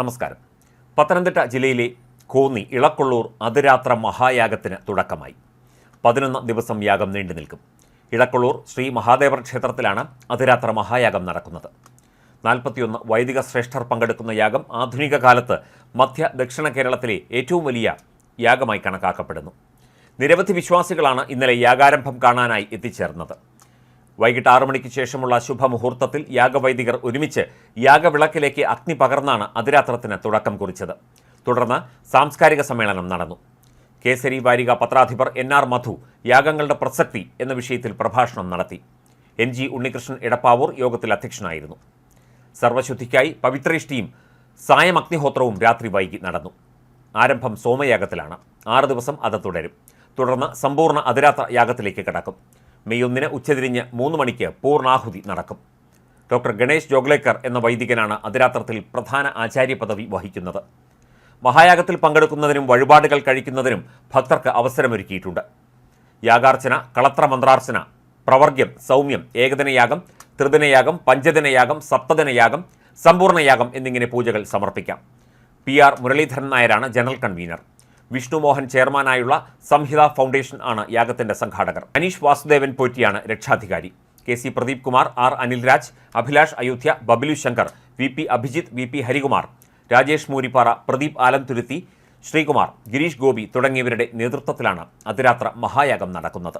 നമസ്കാരം. പത്തനംതിട്ട ജില്ലയിലെ കോന്നി ഇളക്കൊള്ളൂർ അതിരാത്ര മഹായാഗത്തിന് തുടക്കമായി. പതിനൊന്ന് ദിവസം യാഗം നീണ്ടു നിൽക്കും. ഇളക്കൊള്ളൂർ ശ്രീ മഹാദേവർ ക്ഷേത്രത്തിലാണ് അതിരാത്ര മഹായാഗം നടക്കുന്നത്. നാൽപ്പത്തിയൊന്ന് വൈദിക ശ്രേഷ്ഠർ പങ്കെടുക്കുന്ന യാഗം ആധുനിക കാലത്ത് മധ്യ ദക്ഷിണ കേരളത്തിലെ ഏറ്റവും വലിയ യാഗമായി കണക്കാക്കപ്പെടുന്നു. നിരവധി വിശ്വാസികളാണ് ഇന്നലെ യാഗാരംഭം കാണാനായി എത്തിച്ചേർന്നത്. വൈകിട്ട് ആറു മണിക്ക് ശേഷമുള്ള ശുഭമുഹൂർത്തത്തിൽ യാഗവൈദികർ ഒരുമിച്ച് യാഗവിളക്കിലേക്ക് അഗ്നി പകർന്നാണ് അതിരാത്രത്തിന് തുടക്കം കുറിച്ചത്. തുടർന്ന് സാംസ്കാരിക സമ്മേളനം നടന്നു. കേസരി വാരിക പത്രാധിപർ എൻ ആർ മധു യാഗങ്ങളുടെ പ്രസക്തി എന്ന വിഷയത്തിൽ പ്രഭാഷണം നടത്തി. എൻ ജി ഉണ്ണികൃഷ്ണൻ എടപ്പാവൂർ യോഗത്തിൽ അധ്യക്ഷനായിരുന്നു. സർവശുദ്ധിക്കായി പവിത്രേഷ്ടിയും സായം അഗ്നിഹോത്രവും രാത്രി വൈകി നടന്നു. ആരംഭം സോമയാഗത്തിലാണ്. ആറ് ദിവസം അത് തുടരും. തുടർന്ന് സമ്പൂർണ അതിരാത്ര യാഗത്തിലേക്ക് കടക്കും. മെയ് ഒന്നിന് ഉച്ചതിരിഞ്ഞ് മൂന്ന് മണിക്ക് പൂർണാഹുതി നടക്കും. ഡോക്ടർ ഗണേഷ് ജോഗ്ലേക്കർ എന്ന വൈദികനാണ് അതിരാത്രത്തിൽ പ്രധാന ആചാര്യ പദവി വഹിക്കുന്നത്. മഹായാഗത്തിൽ പങ്കെടുക്കുന്നതിനും വഴിപാടുകൾ കഴിക്കുന്നതിനും ഭക്തർക്ക് അവസരമൊരുക്കിയിട്ടുണ്ട്. യാഗാർച്ചന കളത്ര മന്ത്രാർച്ചന പ്രവർഗ്യം സൗമ്യം ഏകദിനയാഗം ത്രിദിനയാഗം പഞ്ചദിനയാഗം സപ്തദിനയാഗം സമ്പൂർണയാഗം എന്നിങ്ങനെ പൂജകൾ സമർപ്പിക്കാം. പി ആർ മുരളീധരൻ നായരാണ് ജനറൽ കൺവീനർ. വിഷ്ണു മോഹൻ ചെയർമാനായുള്ള സംഹിത ഫൗണ്ടേഷൻ ആണ് യാഗത്തിന്റെ സംഘാടകർ. അനീഷ് വാസുദേവൻ പോറ്റിയാണ് രക്ഷാധികാരി. K C Pradeep Kumar R Anilraj Abhilash Ayodhya Babilu Shankar V P Abhijith V P Harikumar Rajesh Mooripara Pradeep Alamthuruthy Sreekumar Gireesh Gopi തുടങ്ങിയവരുടെ നേതൃത്വത്തിലാണ് അതിരാത്ര മഹായാഗം നടക്കുന്നത്.